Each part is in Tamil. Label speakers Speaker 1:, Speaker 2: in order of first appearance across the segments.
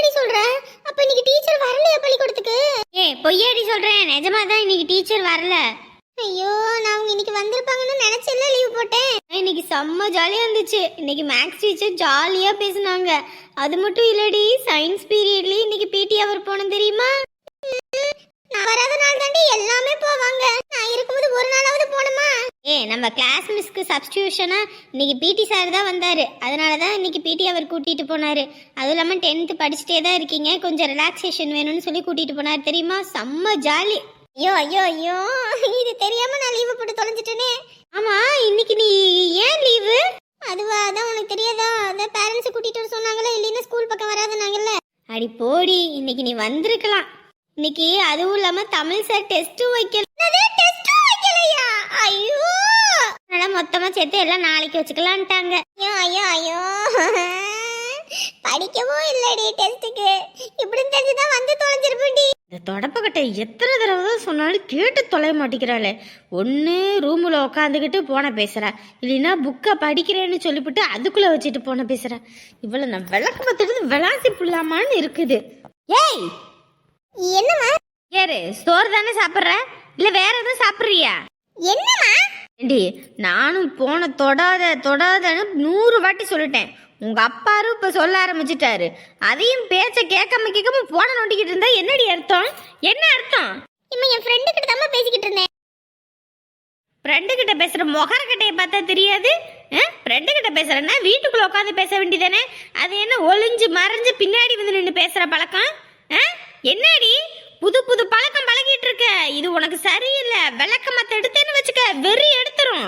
Speaker 1: என்னடி சொல்ற? அப்ப இன்னைக்கு டீச்சர் வரலையா பள்ளிக்கூடத்துக்கு?
Speaker 2: ஏ பொய்யாடி சொல்றேன். நிஜமா தான் இன்னைக்கு டீச்சர் வரல.
Speaker 1: ஐயோ நான் அவங்க இன்னைக்கு வந்திருப்பாங்கன்னு நினைச்சல லீவ் போட்டேன்.
Speaker 2: இன்னைக்கு செம்ம ஜாலியா இருந்துச்சு. இன்னைக்கு மேக்ஸ் டீச்சர் ஜாலியா பேசுனாங்க. அது மட்டும் இல்லடி சயின்ஸ் பீரியட்லயும் இன்னைக்கு பிடி அவர் போனோம் தெரியுமா?
Speaker 1: நான் வராத நாள் தாண்டி எல்லாமே போவாங்க. நான் இருக்கும்போது ஒரு நாளாவது போணுமா
Speaker 2: ஏ நம்ம கிளாஸ் மிஸ்க்கு சப்ஸ்டியூஷனா இன்னைக்கு பிடி சார் தான் வந்தாரு. அதனால தான் இன்னைக்கு பிடி அவர் கூட்டிட்டு போனாரு. அதுவும் இல்லாம டென்த்து படிச்சுட்டே தான் இருக்கீங்க. கொஞ்சம் ரிலாக்ஸேஷன் வேணும்னு சொல்லி கூட்டிட்டு போனாரு. தெரியுமா? செம்ம ஜாலி
Speaker 1: ஐயோ ஐயோ ஐயோ. இது தெரியாம நான் லீவு போட்டு தொலைஞ்சிட்டேனே.
Speaker 2: ஆமா இன்னைக்கு நீ ஏன் லீவு
Speaker 1: அதுவா அதான் உனக்கு தெரியாதா? அதான் பேரண்ட்ஸ் கூட்டிட்டு வர சொன்னாங்களே? இல்லைன்னா ஸ்கூல் பக்கம் வராதுனாங்கல்ல
Speaker 2: அடி போடி இன்னைக்கு நீ வந்திருக்கலாம். இன்னைக்கு அதுவும் இல்லாம தமிழ் சார் டெஸ்ட்டும் வைக்கல
Speaker 1: வைக்கலையா? ஐயோ!
Speaker 2: அதனால மொத்தமா சேர்த்து எல்லாம் நாளைக்கு வச்சுக்கலான்ட்டாங்க.
Speaker 1: ஐயோ ஐயோ ஐயோ. படிக்கவும் இல்லடி டெஸ்ட்டுக்கு இப்படி தெரிஞ்சுதான் வந்து தொலைஞ்சிருப்பேன்டி.
Speaker 3: இந்த தொடப்பக்கட்டை எத்தனை தடவை தான் சொன்னாலும் கேட்டு தொலைய மாட்டேங்கிறாளே. ஒன்று ரூமில் உட்காந்துக்கிட்டு போன பேசுகிறா இல்லைன்னா புக்கை படிக்கிறேன்னு சொல்லிவிட்டு அதுக்குள்ளே வச்சுட்டு போன பேசுகிறா இவ்வளோ நான் விளக்கு பார்த்துட்டு விளாசி புள்ளாமான்னு இருக்குது. ஏய் சோறு தானே சாப்பிட்ற? இல்லை வேற எதுவும் சாப்பிட்றியா?
Speaker 1: என்னம்மா?
Speaker 3: ஏண்டி நானும் போன தொடாத தொடாதன்னு நூறு வாட்டி சொல்லிட்டேன். உங்க அப்பாரும் இப்ப சொல்ல ஆரம்பிச்சிட்டாரு. அதையும் பேச்ச கேட்காம கேட்காம போன நோண்டிக்கிட்டு இருந்தா என்னடி அர்த்தம்? என்ன அர்த்தம்?
Speaker 1: இம்மா என் ஃப்ரெண்டு கிட்ட தான் பேசிக்கிட்டு இருந்தேன்.
Speaker 3: ஃப்ரெண்டு கிட்ட பேசுற முகர கிட்டைய பார்த்தா தெரியாது? ஃப்ரெண்டு கிட்ட பேசுறேன்னா வீட்டுக்குள்ள உட்காந்து பேச வேண்டியதானே? அது என்ன ஒளிஞ்சு மறைஞ்சு பின்னாடி வந்து நின்று பேசுற பழக்கம்? என்னடி? புது புது பழக்கம் பழகிட்டு இருக்க இது உனக்கு சரியில்லை. விளக்க மத்த எடுத்தேன்னு வச்சுக்க. வெறி எடுத்துரும்.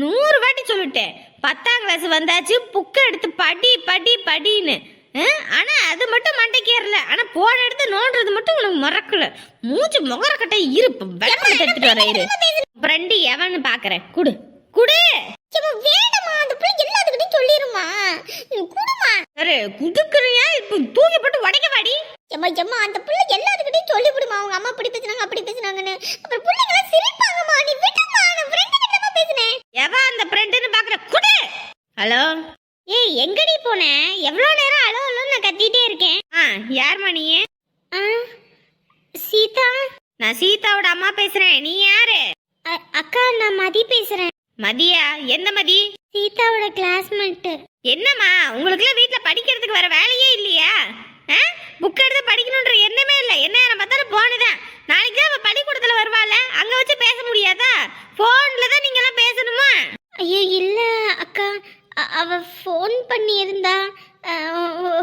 Speaker 3: நூறு வாட்டி சொல்லிட்டேன். பத்தாம் கிளாஸ் வந்தாச்சு புக்கை எடுத்து படி படி படின்னு? ஆனா அது மட்டும் மண்டைக்கு ஏறல. ஆனா போன எடுத்து நோண்டுறது மட்டும் உனக்கு மறக்கல. மூச்சு முகரக்கட்டை இருப்பு. விளக்கம் எடுத்துட்டு வர இரு. ஃப்ரெண்டு எவன்னு பாக்குறேன். குடு. குடு.
Speaker 1: வேணாம்மா அந்த பிள்ளை சொல்லிருமா குடுமா.
Speaker 3: சரி குடுக்குறியா? இப்ப தூக்கி போட்டு உடைக்க வாடி
Speaker 1: ஏம்மா ஏம்மா அந்த பிள்ளை எல்லாத்துக்கிட்டையும் சொல்லி விடுமா அவங்க அம்மா இப்படி பேசுனாங்க அப்படி பேசுனாங்கன்னு. அப்புறம் பிள்ளைங்களாம் சிரிப்பாங்கம்மா. நீ விட்டுமா நான் ஃப்ரெண்டு கிட்ட தான் பேசினேன்.
Speaker 3: எவன் அந்த ஃப்ரெண்டுன்னு பாக்குற குடு! ஹலோ?
Speaker 2: ஏய் எங்கடி போன? எவ்வளோ நேரம் அலோ அலோன்னு நான் கத்திட்டே இருக்கேன்.
Speaker 3: ஆ யார்மா நீ?
Speaker 2: ஆ, சீதா?
Speaker 3: நான் சீதாவோட அம்மா பேசுறேன். நீ யாரு?
Speaker 2: அக்கா நான் மதி பேசுறேன்.
Speaker 3: மதியா? எந்த மதி?
Speaker 2: சீதாவோட கிளாஸ்மேட்டு
Speaker 3: என்னம்மா உங்களுக்குலாம் வீட்ல படிக்கிறதுக்கு வர வேலையே இல்லையா? புக் எடுத்து படிக்கணுன்ற எண்ணமே இல்லை. என்ன நேரம் பார்த்தாலும் போனதான் நாளைக்கு தான் அவ பள்ளிக்கூடத்துல வருவாள்? அங்க வச்சு பேச முடியாதா? போன்ல தான் நீங்க எல்லாம் பேசணுமா?
Speaker 2: ஐயோ இல்ல அக்கா. அ- அவ ஃபோன் பண்ணியிருந்தா.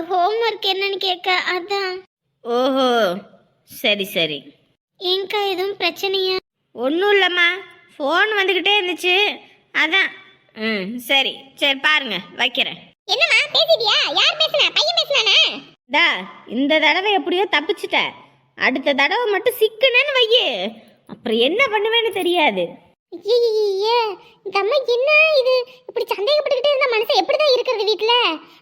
Speaker 2: ஹோம்ஒர்க் என்னன்னு கேட்க அதான்.
Speaker 3: ஓஹோ சரி சரி.
Speaker 2: ஏங்கா எதுவும் பிரச்சனையா?
Speaker 3: ஒன்றும் இல்லைம்மா. ஃபோன் வந்துக்கிட்டே இருந்துச்சு. அதான். ம். சரி சரி பாருங்க வைக்கிறேன்.
Speaker 1: என்னம்மா பேசிட்டியா? யார் பேசுனா? பையன் பேசுனானே?
Speaker 3: டா இந்த தடவை எப்படியோ தப்பிச்சிட்ட. அடுத்த தடவை மட்டும் சிக்கனேன்னு வையு. அப்புறம் என்ன பண்ணுவேன்னு தெரியாது.
Speaker 1: ஐயே இந்த அம்மா என்ன இது? இப்படி சந்தேகப்பட்டுக்கிட்டே இருந்த மனுஷன் எப்படிதான் இருக்கிறது வீட்ல?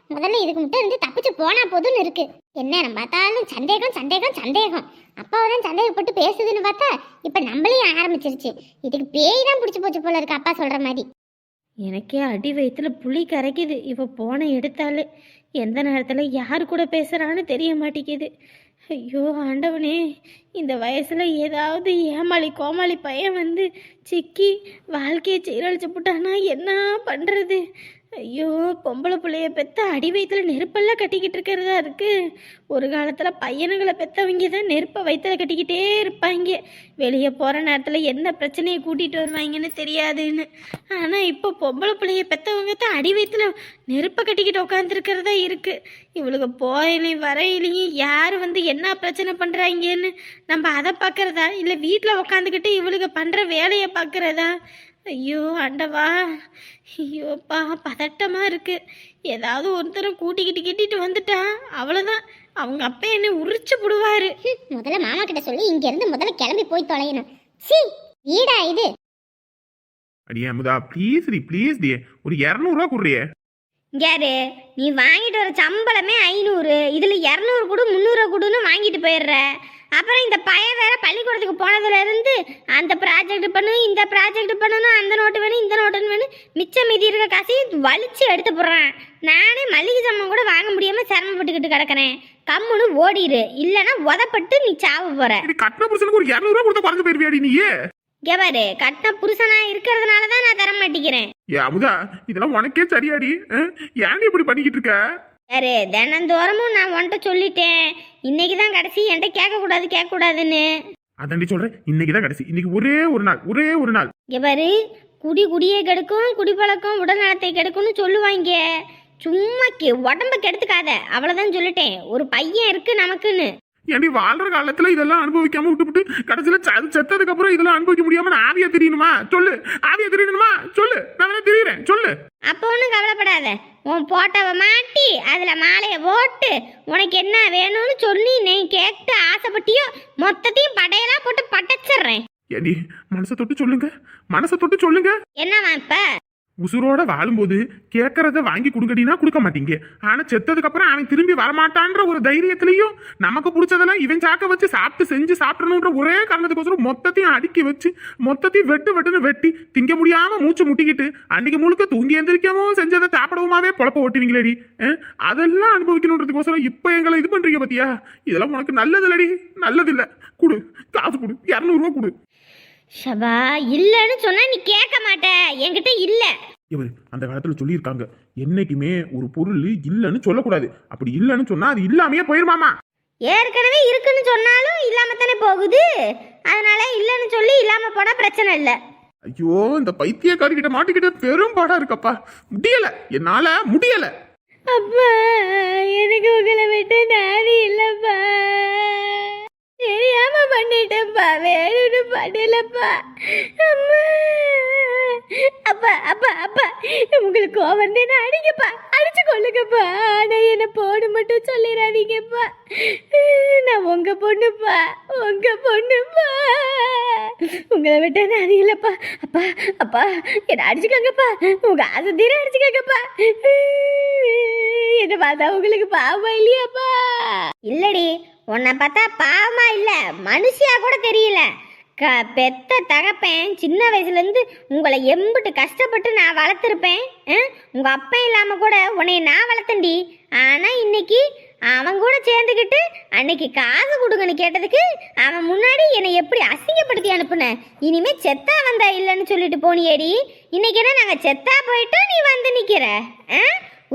Speaker 1: முதல்ல இதுக்கு மட்டும் இருந்து தப்பிச்சு போனா போதும்னு இருக்கு. என்ன நம்ம பார்த்தாலும் சந்தேகம் சந்தேகம் சந்தேகம். அப்பாவை தான் சந்தேகப்பட்டு பேசுதுன்னு பார்த்தா இப்ப நம்மளையும் ஆரம்பிச்சிருச்சு. இதுக்கு பேய் தான் பிடிச்சி போச்சு போல இருக்கு அப்பா சொல்ற மாதிரி.
Speaker 3: எனக்கே அடி வயிற்றுல புளி கரைக்குது. இப்போ போன எடுத்தாலே எந்த நேரத்தில் யார் கூட பேசுகிறான்னு தெரிய மாட்டேங்குது. ஐயோ ஆண்டவனே இந்த வயசில் ஏதாவது ஏமாளி கோமாளி பையன் வந்து சிக்கி வாழ்க்கையை சீரழிச்சு போட்டானா என்ன பண்ணுறது ஐயோ பொம்பளை பிள்ளைய பெத்த அடி வயிற்றுல நெருப்பெல்லாம் கட்டிக்கிட்டு இருக்கிறதா இருக்கு. ஒரு காலத்தில் பையனுங்களை பெத்தவங்க தான் நெருப்பை வயிற்றுல கட்டிக்கிட்டே இருப்பாங்க. வெளியே போகிற நேரத்தில் என்ன பிரச்சனையை கூட்டிகிட்டு வருவாங்கன்னு தெரியாதுன்னு. ஆனால் இப்போ பொம்பளை பிள்ளைய பெற்றவங்க தான் அடி வயிற்றுல நெருப்பை கட்டிக்கிட்டு உட்காந்துருக்கிறதா இருக்குது இவளுக்கு போயிலையும் வரையிலையும் யார் வந்து என்ன பிரச்சனை பண்ணுறாங்கன்னு நம்ம அதை பார்க்குறதா? இல்லை வீட்டில் உட்காந்துக்கிட்டு இவளுக்கு பண்ணுற வேலையை பார்க்குறதா? ஐயோ ஆண்டவா. ஐயோப்பா பதட்டமாக இருக்குது ஏதாவது ஒருத்தரை கூட்டிக்கிட்டு கிட்டிட்டு வந்துட்டா அவ்வளோதான் அவங்க அப்பா என்னை உரிச்சு போடுவாரு.
Speaker 1: முதல்ல மாமா கிட்ட சொல்லி இங்க இருந்து முதல்ல கிளம்பி போய் தொலையணும். சீ வீடா இது?
Speaker 4: அடியே அமுதா ப்ளீஸ் டி ப்ளீஸ் டி. ஒரு இரநூறுவா குடுறியே.
Speaker 2: யாரு? நீ வாங்கிட்டு வர சம்பளமே ஐநூறு. இதில் இரநூறு கொடு முந்நூறு கொடுன்னு வாங்கிட்டு போயிடுற.
Speaker 3: அப்புறம் இந்த பையன் வேற பள்ளிக்கூடத்துக்கு போனதுல இருந்து அந்த ப்ராஜெக்ட் பண்ணு இந்த ப்ராஜெக்ட் பண்ணணும் அந்த நோட்டு வேணும் இந்த நோட்டு வேணும் மிச்சம் மீதி இருக்க காசையும் வலிச்சு எடுத்து போடுறேன். நானே மளிகை சாமான் கூட வாங்க முடியாம சிரமப்பட்டுக்கிட்டு கிடக்குறேன். கம்முன்னு ஓடிடு இல்லைன்னா உதப்பட்டு நீ சாவ போற.
Speaker 4: கட்டின புருஷனுக்கு ஒரு இரநூறுவா கொடுத்தா குறைஞ்சு போயிருவியாடி
Speaker 3: கட்டின புருஷனா இருக்கிறதுனால தான் நான் தர மாட்டேங்கிறேன்
Speaker 4: ஏ அமுதா இதெல்லாம் உனக்கே சரியாடி? ஏன்டி இப்படி பண்ணிக்கிட்டு இருக்க?
Speaker 3: யாரு தினந்தோறமும் நான் உன்கிட்ட சொல்லிட்டேன். இன்னைக்கு தான் கடைசி. என்கிட்ட கேட்கக்கூடாது கேட்கக்கூடாதுன்னு.
Speaker 4: அதாண்டி சொல்றேன். இன்னைக்கு தான் கடைசி. இன்னைக்கு ஒரே ஒரு நாள் ஒரே ஒரு நாள்.
Speaker 3: இங்க பாரு குடி குடியே கெடுக்கும் குடிப்பழக்கம் உடல் நலத்தை கெடுக்கும்னு சொல்லுவாங்க. சும்மா கெ- உடம்ப கெடுத்துக்காத. அவ்வளவுதான் சொல்லிட்டேன். ஒரு பையன் இருக்கு நமக்குன்னு.
Speaker 4: ஏன்டி வாழ்ற காலத்துல இதெல்லாம் அனுபவிக்காம விட்டுவிட்டு கடைசியில அது செத்ததுக்கு அப்புறம் இதெல்லாம் அனுபவிக்க முடியாம நான் ஆவியா தெரியணுமா? சொல்லு. ஆவியா தெரியணுமா? சொல்லு. நான் தெரியறேன். சொல்லு.
Speaker 3: அப்போ ஒன்றும் கவலைப்படாத. உன் போட்டோவை மாட்டி அதில் மாலையை போட்டு உனக்கு என்ன வேணும்னு சொல்லி நீ கேட்டு ஆசைப்பட்டியோ மொத்தத்தையும் படையெல்லாம் போட்டு பட்டச்சிடுறேன்
Speaker 4: ஏண்டி மனசை தொட்டு சொல்லுங்க. மனசை தொட்டு சொல்லுங்க.
Speaker 3: என்னவா இப்போ?
Speaker 4: உசுரோட வாழும்போது கேட்கறத வாங்கி கொடுக்கடினா கொடுக்க மாட்டீங்க. ஆனா செத்ததுக்கு அப்புறம் அவன் திரும்பி வரமாட்டான்ற ஒரு தைரியத்திலையும் நமக்கு பிடிச்சதெல்லாம் இவன் சாக்க வச்சு சாப்பிட்டு செஞ்சு சாப்பிடணுன்ற ஒரே காரணத்துக்கோசரம் மொத்தத்தையும் அடுக்கி வச்சு மொத்தத்தையும் வெட்டு வெட்டுன்னு வெட்டி திங்க முடியாம மூச்சு முட்டிக்கிட்டு அன்னைக்கு முழுக்க தூங்கி எந்திரிக்கவும் செஞ்சதை சாப்பிடவுமாவே பொழப்ப ஓட்டுவீங்களேடி. அதெல்லாம் அனுபவிக்கணுன்றதுக்கோசரம் இப்ப எங்களை இது பண்றீங்க பத்தியா? இதெல்லாம் உனக்கு நல்லது இல்லடி நல்லது இல்ல குடு காசு கொடு இரநூறுவா கொடு.
Speaker 3: ஷபா இல்லைன்னு சொன்னா நீ கேட்க மாட்ட. என்கிட்ட இல்லை.
Speaker 4: இவர் அந்த காலத்துல சொல்லியிருக்காங்க. என்னைக்குமே ஒரு பொருள் இல்லைன்னு சொல்லக்கூடாது. அப்படி இல்லைன்னு சொன்னா அது இல்லாமையே போயிருமாமா?
Speaker 3: ஏற்கனவே இருக்குன்னு சொன்னாலும் இல்லாம தானே போகுது. அதனால இல்லைன்னு சொல்லி இல்லாம போனா பிரச்சனை இல்லை.
Speaker 4: ஐயோ இந்த பைத்தியக்காரிக்கிட்ட மாட்டிக்கிட்ட பெரும் பாடா இருக்கப்பா. முடியல. என்னால முடியல.
Speaker 5: அப்பா எனக்கு உங்களை விட்டு நாதி இல்லப்பா. தெரியாம பண்ணிட்டேன்ப்பா. வேணும்னு பண்ணலப்பா. அம்மா. அப்பா அப்பா அப்பா. உங்களுக்கு கோவம் வந்தேன்னு அடிங்கப்பா. அடிச்சு கொள்ளுங்கப்பா ஆனா என்ன போடு மட்டும் சொல்லிடாதீங்கப்பா. நான் உங்க பொண்ணுப்பா. உங்க பொண்ணுப்பா. உங்களை விட்டு நான் அறியலப்பா அப்பா அப்பா. என்ன அடிச்சுக்கோங்கப்பா. உங்க ஆசை தீர அடிச்சுக்கோங்கப்பா. என்ன பார்த்தா உங்களுக்கு பாவம் இல்லையாப்பா?
Speaker 3: இல்லடி. உன்னை பார்த்தா பாவமா இல்லை மனுஷியா கூட தெரியல. க பெத்த தகப்பேன் சின்ன வயசுலேருந்து உங்களை எம்பிட்டு கஷ்டப்பட்டு நான் வளர்த்துருப்பேன். ஆ? அப்பா இல்லாமல் கூட உன்னை நான் வளர்த்தண்டி ஆனால் இன்னைக்கு அவன் கூட சேர்ந்துக்கிட்டு அன்னைக்கு காசு கொடுங்கன்னு கேட்டதுக்கு அவன் முன்னாடி என்னை எப்படி அசிங்கப்படுத்தி அனுப்புன? இனிமே செத்தா வந்தா இல்லைன்னு சொல்லிட்டு போனியேடி. இன்னைக்கு என்ன நாங்கள் செத்தா போயிட்டோம் நீ வந்து நிற்கிற ஆ?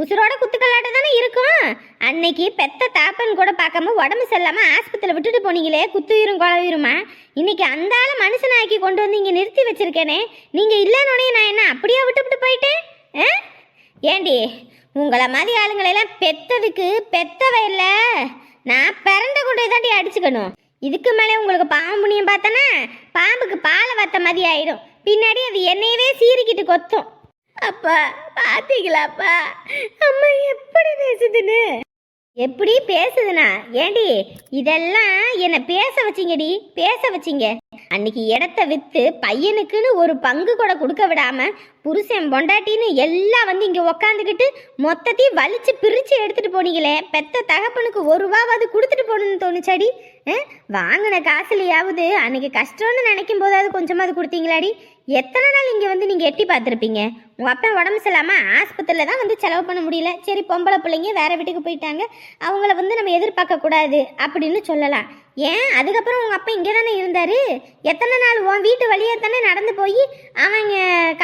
Speaker 3: உசுரோட குத்துக்கல்லாட்ட தானே இருக்கும்? அன்னைக்கு பெத்த தாப்பன் கூட பார்க்காம உடம்பு சரியில்லாம ஆஸ்பத்திரியில் விட்டுட்டு போனீங்களே குத்துயிரும் குழவிருமா இன்னைக்கு அந்த ஆளை மனுஷனாக்கி கொண்டு வந்து இங்கே நிறுத்தி வச்சிருக்கேனே நீங்க இல்லைன்னு நான் என்ன அப்படியே விட்டுவிட்டு போயிட்டேன்? ஆ? ஏண்டி உங்களை மாதிரி ஆளுங்களெல்லாம் பெத்ததுக்கு பெத்தவ இல்லை. நான் பிறந்த கொண்டு தாண்டி அடிச்சுக்கணும். இதுக்கு மேலே உங்களுக்கு பாம்பு புண்ணியம் பார்த்தனா பாம்புக்கு பாலை வத்த மாதிரி ஆயிடும். பின்னாடி அது என்னையவே சீறிக்கிட்டு கொத்தும்.
Speaker 5: அப்பா பாத்தீங்களாப்பா? அம்மா எப்படி பேசுதுன்னு?
Speaker 3: எப்படி பேசுதுனா? ஏண்டி இதெல்லாம் என்னை பேச வச்சிங்கடி? பேச வச்சிங்க. அன்னைக்கு இடத்த விற்று பையனுக்குன்னு ஒரு பங்கு கூட கொடுக்க விடாம புருஷன் பொண்டாட்டின்னு எல்லாம் வந்து இங்கே உக்காந்துக்கிட்டு மொத்தத்தையும் வலிச்சு பிரித்து எடுத்துகிட்டு போனீங்களே. பெத்த தகப்பனுக்கு ஒரு ரூபாவது கொடுத்துட்டு போகணும்னு தோணுச்சாடி? வாங்கின காசுலையாவது அன்னைக்கு கஷ்டம்னு நினைக்கும் போதாவது கொஞ்சமாவது கொடுத்தீங்களாடி? எத்தனை நாள் இங்கே வந்து நீங்கள் எட்டி பார்த்துருப்பீங்க? உங்கள் அப்பா உடம்பு சரியில்லாமல் ஆஸ்பத்திரியில் தான் வந்து செலவு பண்ண முடியல. சரி பொம்பளை பிள்ளைங்க வேறு வீட்டுக்கு போயிட்டாங்க. அவங்கள வந்து நம்ம எதிர்பார்க்கக்கூடாது அப்படின்னு சொல்லலாம். ஏன்? அதுக்கப்புறம் உங்கள் அப்பா இங்கே தானே இருந்தார்? எத்தனை நாள் உன் வீட்டு வழியாக தானே நடந்து போய் அவங்க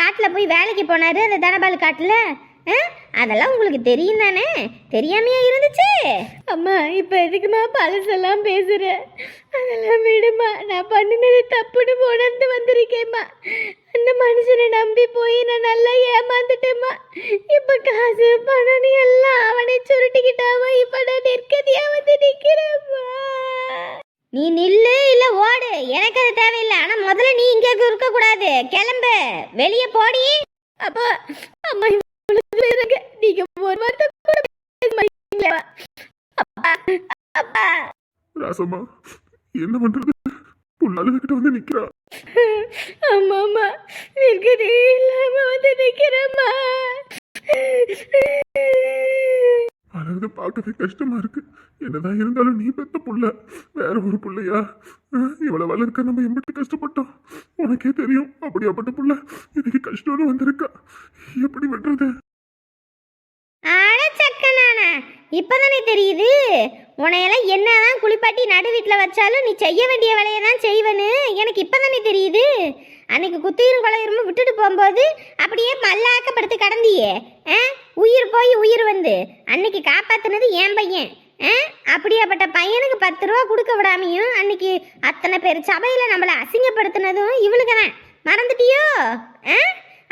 Speaker 3: காட்டில் போய் வேலைக்கு போனார்? அந்த தனபால் காட்டில்? ஆ? அதெல்லாம் உங்களுக்கு தெரியும் தானே? தெரியாமையா இருந்துச்சு?
Speaker 5: அம்மா இப்ப எதுக்குமா பழசெல்லாம் பேசுற அதெல்லாம் விடுமா நான் பண்ணினது தப்புன்னு உணர்ந்து வந்திருக்கேம்மா. அந்த மனுஷனை நம்பி போய் நான் நல்லா ஏமாந்துட்டேம்மா. இப்ப காசு பணம் எல்லாம் அவனை சுருட்டிக்கிட்டாவா இப்ப நான் நெற்கதியா வந்து நிக்கிறேம்மா.
Speaker 3: நீ நில்லு இல்ல ஓடு. எனக்கு அது தேவையில்லை. ஆனா முதல்ல நீ இங்க இருக்க கூடாது கிளம்பு. வெளியே போடி.
Speaker 5: அப்பா அம்மா இருங்க நீங்க ஒரு வார்த்தை கூட பேச மாட்டீங்களா? அப்பா அப்பா.
Speaker 4: ராசம்மா என்ன பண்றது? புள்ளாளுகிட்ட வந்து நிக்கிறா.
Speaker 5: அம்மா அம்மா நிற்கதே இல்லாம வந்து நிக்கிறேம்மா.
Speaker 4: அழகு பார்க்கவே கஷ்டமா இருக்கு. என்னதான் இருந்தாலும் நீ பெத்த புள்ள. வேற ஒரு பிள்ளையா? அஹ், வளர்க்க நம்ம எம்பிட்டு கஷ்டப்பட்டோம். உனக்கே தெரியும் அப்படியாப்பட்ட புள்ள. எனக்கு கஷ்டம்னு வந்திருக்கா. எப்படி விடுறது
Speaker 3: இப்பதானே தெரியுது? உன்னையெல்லாம் என்னதான் குளிப்பாட்டி நடு வீட்டில் வச்சாலும் நீ செய்ய வேண்டிய வேலையை தான் செய்வேன்னு எனக்கு இப்பதானே தெரியுது. அன்னைக்கு குத்தியிரும் குலையுறும் விட்டுட்டு போகும்போது அப்படியே மல்லாக்கப்படுத்து கடந்தியே. ஆ? உயிர் போய் உயிர் வந்து. அன்னைக்கு காப்பாத்துனது என் பையன். ஆ? அப்படியாப்பட்ட பையனுக்கு பத்து ரூபா கொடுக்க விடாமையும் அன்னைக்கு அத்தனை பேர் சபையில் நம்மளை அசிங்கப்படுத்தினதும் இவளுக்கு தான். மறந்துட்டியோ? ஆ?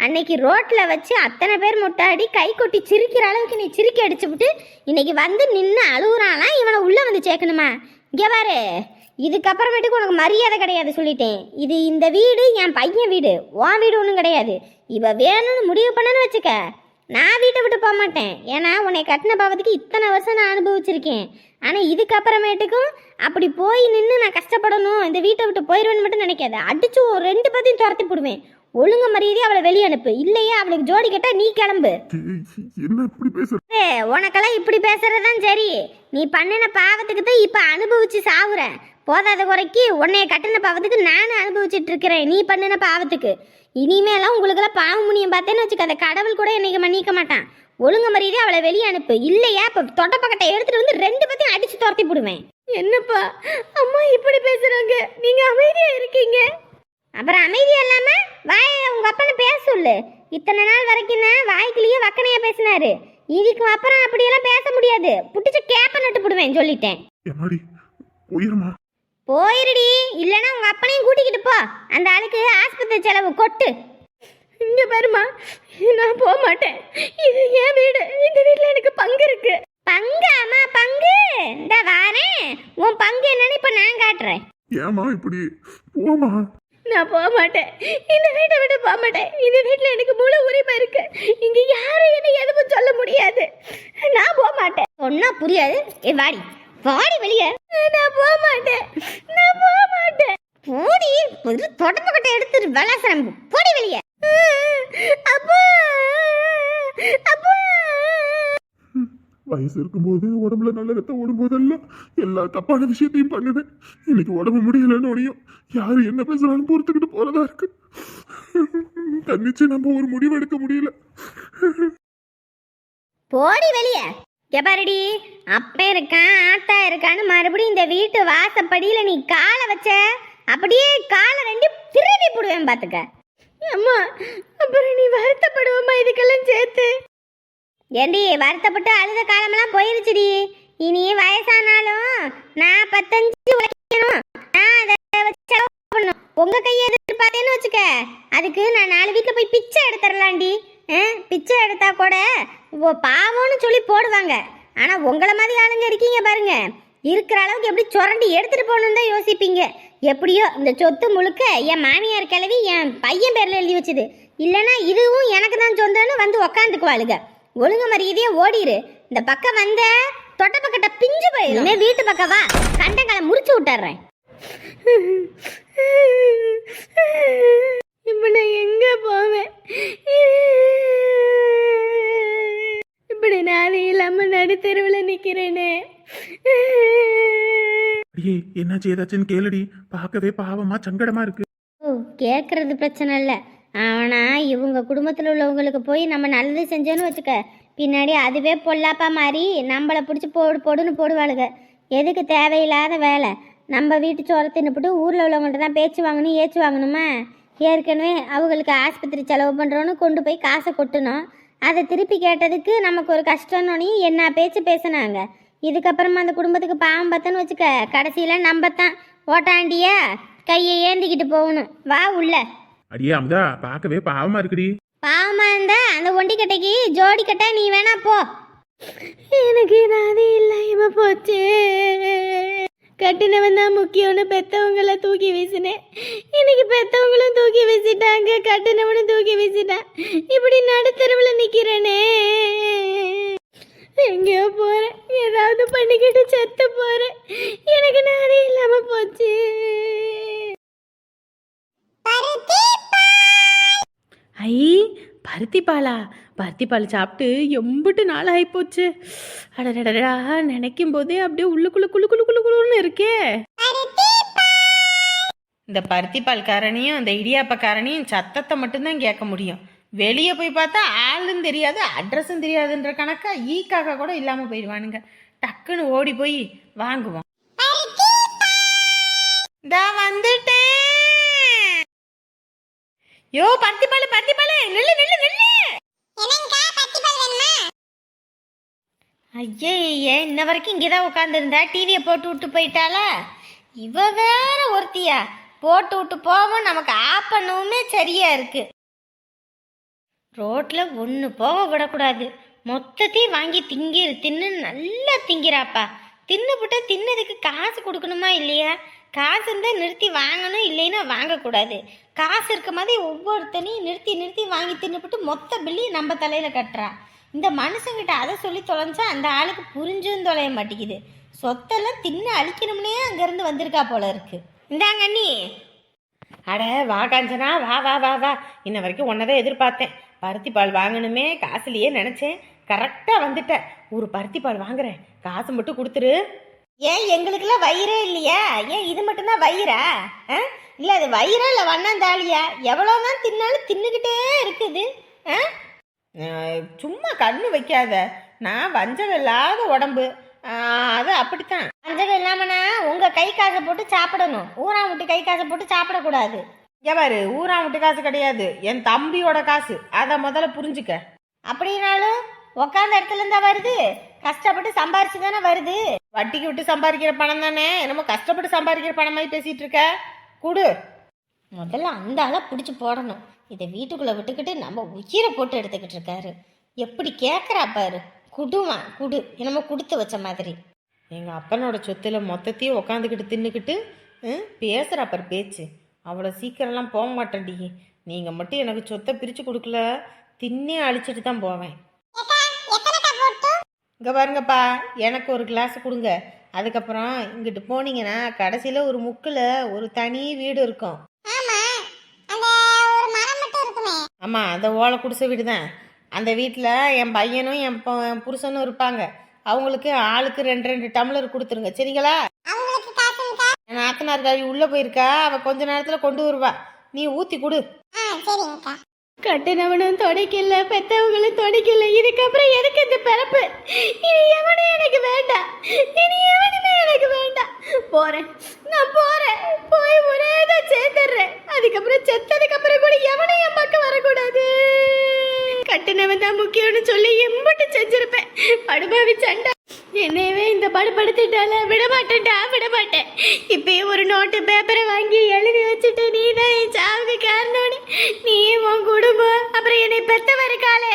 Speaker 3: அன்னைக்கு ரோட்டில் வச்சு அத்தனை பேர் முட்டாடி கை கொட்டி சிரிக்கிற அளவுக்கு நீ சிரிக்கி அடிச்சு விட்டு இன்னைக்கு வந்து நின்று அழுகுறானா? இவனை உள்ளே வந்து சேர்க்கணுமா? இங்கே பாரு. இதுக்கப்புறமேட்டுக்கு உனக்கு மரியாதை கிடையாது சொல்லிட்டேன். இது இந்த வீடு என் பையன் வீடு. உன் வீடு ஒன்றும் கிடையாது. இவ வேணும்னு முடிவு பண்ணனு வச்சுக்க. நான் வீட்டை விட்டு போக மாட்டேன். ஏன்னா உன்னை கட்டின பாவத்துக்கு இத்தனை வருஷம் நான் அனுபவிச்சிருக்கேன். ஆனால் இதுக்கப்புறமேட்டுக்கும் அப்படி போய் நின்று நான் கஷ்டப்படணும். இந்த வீட்டை விட்டு போயிடுவேன்னு மட்டும் நினைக்காத. அடிச்சு ஒரு ரெண்டு பேத்தையும் துரத்தி போடுவேன். ஒழுங்கு மரியாதையை அவளை வெளியே அனுப்பு. இல்லையா அவளுக்கு ஜோடி கேட்டா நீ கிளம்பு.
Speaker 4: என்ன இப்படி பேசுற?
Speaker 3: ஏ உனக்கெல்லாம் இப்படி பேசுறதுதான் சரி. நீ பண்ணின பாவத்துக்கு தான் இப்போ அனுபவிச்சு சாவுற. போதாத குறைக்கு உன்னைய கட்டின பாவத்துக்கு நானும் அனுபவிச்சுட்டு இருக்கிறேன். நீ பண்ணின பாவத்துக்கு. இனிமேலாம் உங்களுக்கெல்லாம் பாவம் முனியம் பார்த்தேன்னு வச்சுக்க அந்த கடவுள் கூட என்னைக்கு மன்னிக்க மாட்டான். ஒழுங்கு மரியாதை அவளை வெளியே அனுப்பு. இல்லையா இப்போ தொட்ட பக்கத்தை எடுத்துட்டு வந்து ரெண்டு பேத்தையும் அடிச்சு துரத்தி போடுவேன்.
Speaker 5: என்னப்பா அம்மா இப்படி பேசுறாங்க. நீங்க அமைதியா இருக்கீங்க.
Speaker 3: அப்புறம் அமைதியா இல்லாம வாய உங்க அப்பனை பேச சொல்லு. இத்தனை நாள் வரைக்கும் தான் வாய்க்குள்ளேயே வக்கனையா பேசினாரு. இதுக்கு அப்புறம் அப்படியெல்லாம் பேச முடியாது. புட்டிச்சு கேப்ப நட்டு போடுவேன் சொல்லிட்டேன்.
Speaker 4: எம்மாடி உயிரமா
Speaker 3: போயிருடி. இல்லைன்னா உங்க அப்பனையும் கூட்டிக்கிட்டு போ. அந்த ஆளுக்கு ஆஸ்பத்திரி செலவு கொட்டு.
Speaker 5: இங்க பாருமா நான் போக மாட்டேன். இது என் வீடு. இந்த வீட்ல எனக்கு பங்கு இருக்கு.
Speaker 3: பங்கு அம்மா பங்கு. இந்த வாரேன். உன் பங்கு என்னன்னு இப்ப நான் காட்டுறேன்.
Speaker 4: ஏமா இப்படி? போமா
Speaker 5: நான் போக மாட்டேன். இந்த வீட்டை விட்டு போக மாட்டேன். இந்த வீட்ல எனக்கு முழு உரிமை இருக்கு. இங்க யாரும் என்ன எதுவும் சொல்ல முடியாது. நான் போக மாட்டேன்.
Speaker 3: சொன்னா புரியாது. ஏ வாடி. வாடி வெளியே.
Speaker 5: நான் போக மாட்டேன். நான் போக மாட்டேன்.
Speaker 3: போடி. ஒரு தொடப்பக்கட்டை எடுத்துட்டு விளாசரம் போடி வெளியே.
Speaker 5: அப்பா. அப்பா.
Speaker 4: வயசு இருக்கும்போது உடம்புல நல்ல ரத்தம் ஓடும்போதெல்லாம் எல்லா தப்பான விஷயத்தையும் பண்ணுவேன். இன்னைக்கு உடம்பு முடியலன்னு ஒழியும். யார் என்ன பேசுறாலும் பொறுத்துக்கிட்டு போகிறதா இருக்கு. தன்னிச்சு நம்ம ஒரு முடிவு எடுக்க முடியல.
Speaker 3: போடி வெளியே. எப்பாருடி அப்ப இருக்கான் ஆத்தா இருக்கான்னு மறுபடியும் இந்த வீட்டு வாசப்படியில நீ காலை வச்ச அப்படியே காலை ரெண்டு திருவி போடுவேன் பாத்துக்க.
Speaker 5: அம்மா அப்புறம் நீ வருத்தப்படுவோமா இதுக்கெல்லாம் சேர்த்து?
Speaker 3: ஏண்டி வருத்தப்பட்டு அழுத காலமெல்லாம் போயிருச்சுடி. இனி வயசானாலும் நான் பத்தஞ்சு உழைக்கணும். நான் அதை செலவு பண்ணணும். உங்க கையை எதிர்பார்த்தேன்னு வச்சுக்க. அதுக்கு நான் நாலு வீட்டில் போய் பிச்சை எடுத்துடலாண்டி பிச்சை எடுத்தா கூட ஓ, பாவம்னு சொல்லி போடுவாங்க. ஆனால் உங்களை மாதிரி ஆளுங்க இருக்கீங்க பாருங்க. இருக்கிற அளவுக்கு எப்படி சுரண்டி எடுத்துட்டு போகணும்னு தான் யோசிப்பீங்க. எப்படியோ இந்த சொத்து முழுக்க என் மாமியார் கிளவி என் பையன் பேரில் எழுதி வச்சுது. இல்லைன்னா இதுவும் எனக்கு தான் சொந்தம்னு வந்து உக்காந்துக்குவாளுங்க ஒழுங்கு மரியாதையே ஓடிரு. இந்த பக்கம் வந்த தொட்ட பக்கட்ட பிஞ்சு போயிடும் வீட்டு பக்கம் வா. கண்டங்களை முறிச்சு விட்டுறேன்.
Speaker 5: இப்ப நான் எங்க போவேன்? இப்படி நானே இல்லாம நடுத்தெருவில் நிக்கிறேனே.
Speaker 4: அடியே என்னாச்சு? ஏதாச்சுன்னு கேளுடி. பார்க்கவே பாவமா சங்கடமா இருக்கு.
Speaker 3: ஓ கேட்கறது பிரச்சனை இல்லை. ஆனால் இவங்க குடும்பத்தில் உள்ளவங்களுக்கு போய் நம்ம நல்லது செஞ்சோன்னு வச்சுக்க பின்னாடி அதுவே பொல்லாப்பா மாதிரி நம்மளை பிடிச்சி போடு போடுன்னு போடுவாளுங்க எதுக்கு தேவையில்லாத வேலை? நம்ம வீட்டு சோறை தின்னுபிட்டு ஊரில் உள்ளவங்கள்ட்ட தான் பேச்சு வாங்கணும் ஏச்சு வாங்கணுமா? ஏற்கனவே அவங்களுக்கு ஆஸ்பத்திரி செலவு பண்ணுறோன்னு கொண்டு போய் காசை கொட்டணும் அதை திருப்பி கேட்டதுக்கு நமக்கு ஒரு கஷ்டம்னு என்ன பேச்சு பேசினாங்க. இதுக்கப்புறமா அந்த குடும்பத்துக்கு பாவம் பார்த்தோன்னு வச்சுக்க கடைசியில் நம்ம தான் ஓட்டாண்டியா கையை ஏந்திக்கிட்டு போகணும். வா உள்ள.
Speaker 4: அடியே அமுதா பார்க்கவே பாவமா இருக்குடி.
Speaker 3: பாவமா இருந்தா அந்த ஒண்டி கட்டைக்கு ஜோடி கட்டா நீ வேணா போ.
Speaker 5: எனக்கு நானே இல்லாம போச்சு. கட்டினவன் தான் முக்கியம்னு பெத்தவங்கள தூக்கி வீசினேன். இன்னைக்கு பெத்தவங்களும் தூக்கி வீசிட்டாங்க கட்டினவனும் தூக்கி வீசிட்டான். இப்படி நடுத்தருவில் நிக்கிறேனே. எங்கேயோ போறேன். ஏதாவது பண்ணிக்கிட்டு செத்து போறேன். எனக்கு நானே இல்லாம போச்சு. ஐ பருத்தி பாலா பருத்தி பால் சாப்பிட்டு எம்பிட்டு நாள் ஆகிப்போச்சு அடடடடா நினைக்கும் போதே அப்படியே உள்ளுக்குள்ள குளு குளு குளு குழுன்னு இருக்கே. இந்த பருத்தி பால் காரணியும் இந்த இடியாப்ப காரணியும் சத்தத்தை மட்டும்தான் கேட்க முடியும். வெளியே போய் பார்த்தா ஆளும் தெரியாது அட்ரஸும் தெரியாதுன்ற கணக்கா ஈக்காக கூட இல்லாமல் போயிடுவானுங்க. டக்குன்னு ஓடி போய் வாங்குவோம். இதா வந்துட்டேன் யோ பருத்தி பால் பருத்தி பால் நில்லு. நில்லு நில்லு ஐயே ஏன் இன்ன வரைக்கும் இங்கே தான் உட்காந்துருந்தா டிவியை போட்டு விட்டு போயிட்டாளா? இவ வேற ஒருத்தியா? போட்டு விட்டு போவோம் நமக்கு ஆஃப் பண்ணவுமே சரியா இருக்கு. ரோட்ல ஒன்று போக விடக்கூடாது. மொத்தத்தையும் வாங்கி திங்கிரு தின்னு நல்லா திங்கிறாப்பா. தின்னுபிட்ட தின்னதுக்கு காசு கொடுக்கணுமா இல்லையா? காசு இருந்தால் நிறுத்தி வாங்கணும் இல்லைன்னா வாங்கக்கூடாது. காசு இருக்க மாதிரி ஒவ்வொருத்தனையும் நிறுத்தி நிறுத்தி வாங்கி தின்னுபிட்டு மொத்த பில்லையும் நம்ம தலையில் கட்டுறா. இந்த மனுஷங்கிட்ட அதை சொல்லி தொலைஞ்சா அந்த ஆளுக்கு புரிஞ்சும் தொலைய மாட்டேங்குது. சொத்தெல்லாம் தின்னு அழிக்கணும்னே அங்கேருந்து வந்திருக்கா போல இருக்கு. இந்தாங்க நீ அட வா காஞ்சனா வா வா வா வா. இன்ன வரைக்கும் உன்னதான் எதிர்பார்த்தேன். பருத்தி பால் வாங்கணுமே காசுலையே நினச்சேன். கரெக்டாக வந்துட்டேன் ஒரு பருத்தி பால் வாங்குறேன். காசு மட்டும் கொடுத்துரு. ஏன் எங்களுக்கெல்லாம் வயிறே இல்லையா? ஏன் இது மட்டும்தான் வயிறா? ஆ? இல்லை அது வயிறா இல்லை வண்ணந்தாலியா எவ்வளோதான் தின்னாலும் தின்னுக்கிட்டே இருக்குது. ஆ? சும்மா கண்ணு வைக்காத. நான் வஞ்சகம் இல்லாத உடம்பு. அது அப்படித்தான். வஞ்சகம் இல்லாமனா உங்க கை காசை போட்டு சாப்பிடணும். ஊரா விட்டு கை காசை போட்டு சாப்பிடக்கூடாது. பாரு ஊரா விட்டு காசு கிடையாது. என் தம்பியோட காசு. அதை முதல்ல புரிஞ்சுக்க. அப்படின்னாலும் உக்காந்த இடத்துல இருந்தா வருது. கஷ்டப்பட்டு சம்பாரிச்சு தானே வருது. வட்டிக்கு விட்டு சம்பாதிக்கிற பணம் தானே. என்னமோ கஷ்டப்பட்டு சம்பாதிக்கிற பணம் மாதிரி பேசிட்டு இருக்க. குடு. முதல்ல அந்த ஆளை பிடிச்சி போடணும். இதை வீட்டுக்குள்ளே விட்டுக்கிட்டு நம்ம உயிரை போட்டு எடுத்துக்கிட்டு இருக்காரு. எப்படி கேட்குறா பாரு. குடுவான் குடு. என்னமோ கொடுத்து வச்ச மாதிரி. எங்கள் அப்பனோட சொத்துல மொத்தத்தையும் உக்காந்துக்கிட்டு தின்னுக்கிட்டு பேசுகிறா பாரு பேச்சு. அவ்வளோ சீக்கிரம்லாம் போக மாட்டேன்டி. நீங்கள் மட்டும் எனக்கு சொத்தை பிரித்து கொடுக்கல. தின்னே அழிச்சிட்டு தான் போவேன். இங்கே பாருங்கப்பா எனக்கு ஒரு கிளாஸ் கொடுங்க. அதுக்கப்புறம் இங்கிட்டு போனீங்கன்னா கடைசியில் ஒரு முக்கில் ஒரு தனி வீடு இருக்கும். ஆமாம் அந்த ஓலை குடிசை வீடு தான் அந்த வீட்டில் என் பையனும் என் புருஷனும் இருப்பாங்க. அவங்களுக்கு ஆளுக்கு ரெண்டு ரெண்டு டம்ளர் கொடுத்துருங்க. சரிங்களா? என் நாத்தனார் காரி உள்ளே போயிருக்கா. அவள் கொஞ்ச நேரத்தில் கொண்டு வருவா. நீ ஊற்றி கொடு. கட்டினவனும் தொடைக்கல பெத்தவங்களும் தொடைக்கல. இதுக்கப்புறம் எதுக்கு இந்த பிறப்பு? இனி எவனும் எனக்கு வேண்டாம். இனி எவனுமே எனக்கு வேண்டாம். போறேன். நான் போறேன். போய் ஒரே தான் சேர்த்துடுறேன். அதுக்கப்புறம் செத்ததுக்கு அப்புறம் கூட எவனும் என் பக்கம் வரக்கூடாது. கட்டினவன் தான் முக்கியம்னு சொல்லி எம்பிட்டு செஞ்சிருப்பேன். படுபாவி சண்டை. என்னையவே இந்த படுபடுத்திட்டால விடமாட்டேன்டா விடமாட்டேன். இப்பயே ஒரு நோட்டு பேப்பரை வாங்கி எழுதி வச்சுட்டு நீ தான் என் சாவுக்கு காரணம்னு. நீ உன் குடும்பம். அப்புறம் என்னை பெத்தவ இருக்காளே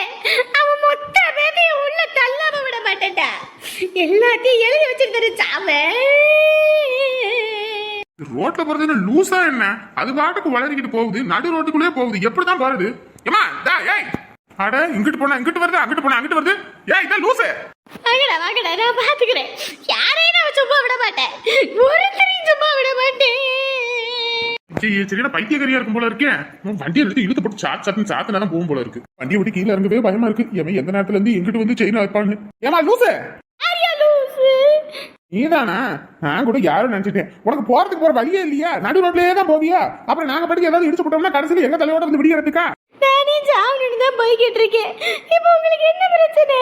Speaker 5: அவன் மொத்த பேப்பையும் உள்ள தள்ளாம விட மாட்டேன்டா. எல்லாத்தையும் எழுதி வச்சிருந்தாரு சாவே.
Speaker 4: ரோட்ல போறது என்ன லூசா என்ன? அது பாட்டுக்கு வளரிக்கிட்டு போகுது நடு ரோட்டுக்குள்ளே போகுது. எப்படிதான் பாருது ஏமா டா ஏய். அட இங்கிட்டு போனா இங்கிட்டு வருது? அங்கிட்டு போனா அங்கிட்டு வருது? ஏய் இதான் லூசு.
Speaker 5: வாங்கடா வாங்கடா நான் பாத்துக்கிறேன். யாரையும் நான் சும்மா விட மாட்டேன். ஒருத்தரையும் சும்மா விட மாட்டேன்.
Speaker 4: ஐயே, சரியான பைத்தியக்காரியா இருக்கும் போல இருக்கேன் வண்டியை எடுத்து இழுத்து போட்டு சாத் சத்துன்னு சாத்தினா தான் போகும் போல இருக்கு. வண்டியை விட்டு கீழே இறங்கவே பயமா இருக்கு. ஏமா எந்த நேரத்துல இருந்து எங்கிட்டு வந்து செயின் வைப்பான்னு? ஏமா லூசு! நீதானா? நான் கூட யாரும் நினைச்சிட்டேன். உனக்கு போறதுக்கு போற வழியே இல்லையா? நடு ரோட்லயே தான் போவியா? அப்புறம் நாங்க பாட்டுக்கு ஏதாவது இடிச்சு போட்டோம்னா கடைசியில் எங்க தலையோட வந்து விடியறதுக்கா?
Speaker 5: நானே சாவணுன்னு தான் போய்கிட்டு இருக்கேன். இப்போ உங்களுக்கு என்ன பிரச்சனை?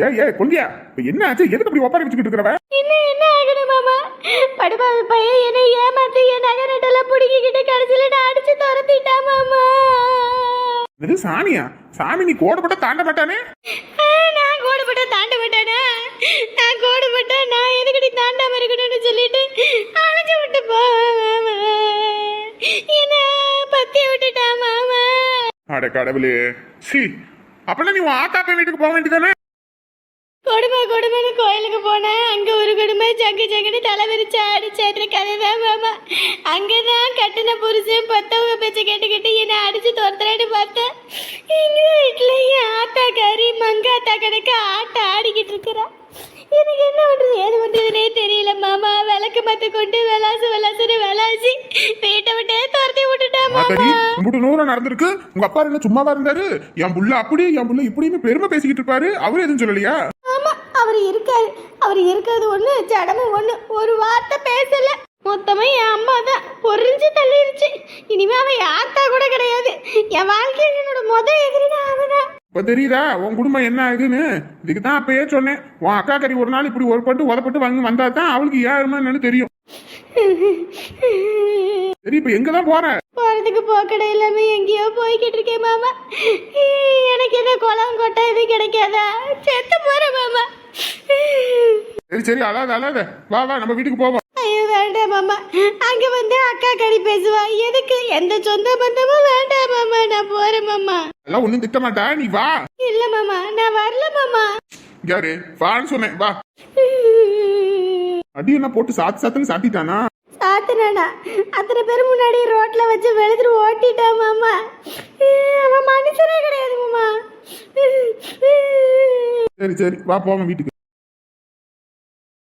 Speaker 4: ஏய் ஏய் கொண்டியா இப்ப என்ன ஆச்சு? எதுக்கு இப்படி ஒப்பாரி வச்சுக்கிட்டு இருக்கிறவ
Speaker 5: இன்னும் என்ன ஆகணும் மாமா? படுபாவி பையன் என்னை ஏமாத்தி என் நகை நட்டெல்லாம் பிடிக்கிட்டு கடைசியில் நான் அடிச்சு துரத்திட்டா மாமா.
Speaker 4: இது சாமியா? சாமி நீ கோடப்பட்ட தாண்ட அட கடவுளே. சி அப்பனா நீ உன் ஆத்தாப்ப வீட்டுக்கு போக வேண்டியதானே?
Speaker 5: கொடுமை கொடுமைன்னு கோயிலுக்கு போனேன் அங்க ஒரு கொடுமை ஜங்கு ஜங்குன்னு தலை விரிச்சு அடிச்சாட்டு கதைதான் மாமா. அங்கதான் கட்டின புருஷன் பத்தவங்க பேச்ச கேட்டுக்கிட்டு என்னை அடிச்சு துரத்துறேன்னு பார்த்தேன். எங்க வீட்டுல என் ஆத்தா கறி மங்காத்தா கணக்கு ஆட்டை ஆடிக்கிட்டு இருக்கிறா. எனக்கு என்ன பண்றது? ஏது பண்றதுனே தெரியல மாமா. விளக்கு மத்த கொண்டு விளாசு விளாசுன்னு விளாசி வீட்டை விட்டே துரத்தி விட்டுட்டா மாமா
Speaker 4: ஆத்தாடி கும்பிட்டு நூறு நடந்திருக்கு. உங்க அப்பா என்ன சும்மாவா இருந்தாரு. என் புள்ள அப்படி என் புள்ள இப்படின்னு பெருமை பேசிக்கிட்டு இருப்பாரு. அவரு எதுவும் சொல்லலையா?
Speaker 5: ஆமா அவர் இருக்காரு. அவர் இருக்கிறது ஒண்ணு ஜடமும் ஒண்ணு. ஒரு வார்த்தை பேசல. மொத்தமா என் அம்மா தான் பொறிஞ்சு தள்ளிருச்சு. இனிமே அவன் யாத்தா கூட கிடையாது. என் வாழ்க்கையில என்னோட முத எதிரினா அவதான்.
Speaker 4: இப்ப தெரியுதா? உன் குடும்பம் என்ன ஆகுதுன்னு? இதுக்கு தான் அப்பயே சொன்னேன். உன் அக்கா கறி ஒரு நாள் இப்படி ஒரு பட்டு உதப்பட்டு வாங்கி வந்தா தான் அவளுக்கு என்னன்னு தெரியும். சரி இப்ப எங்க தான் போற?
Speaker 5: போறதுக்கு போக்கடை இல்லாம எங்கேயோ போய்கிட்டு இருக்கேன் மாமா. எனக்கு என்ன குளம் கொட்டை எதுவும் கிடைக்காதா? செத்து போறேன் மாமா.
Speaker 4: சரி சரி அழாத அழாத. வா வா நம்ம வீட்டுக்கு போவோம்.
Speaker 5: ஐயோ வேண்டாம் மாமா. அங்க வந்து அக்கா கறி பேசுவா. எதுக்கு? எந்த சொந்த பந்தமும் வேண்டாம் மாமா. நான் போறேன் மாமா.
Speaker 4: எல்லாம் ஒண்ணும் திட்ட மாட்டா நீ வா.
Speaker 5: இல்ல மாமா. நான் வரல மாமா.
Speaker 4: யாரு? வான்னு சொன்னேன் வா. அடி என்ன போட்டு சாத்து சாத்துன்னு சாத்திட்டானா?
Speaker 5: சாத்துனானா. அத்தனை பேர் முன்னாடி ரோட்ல வச்சு வெளுத்துட்டு ஓட்டிட்டான் மாமா. அவன் மனுஷனே கிடையாது மாமா.
Speaker 4: சரி சரி. வா போவோம் வீட்டுக்கு.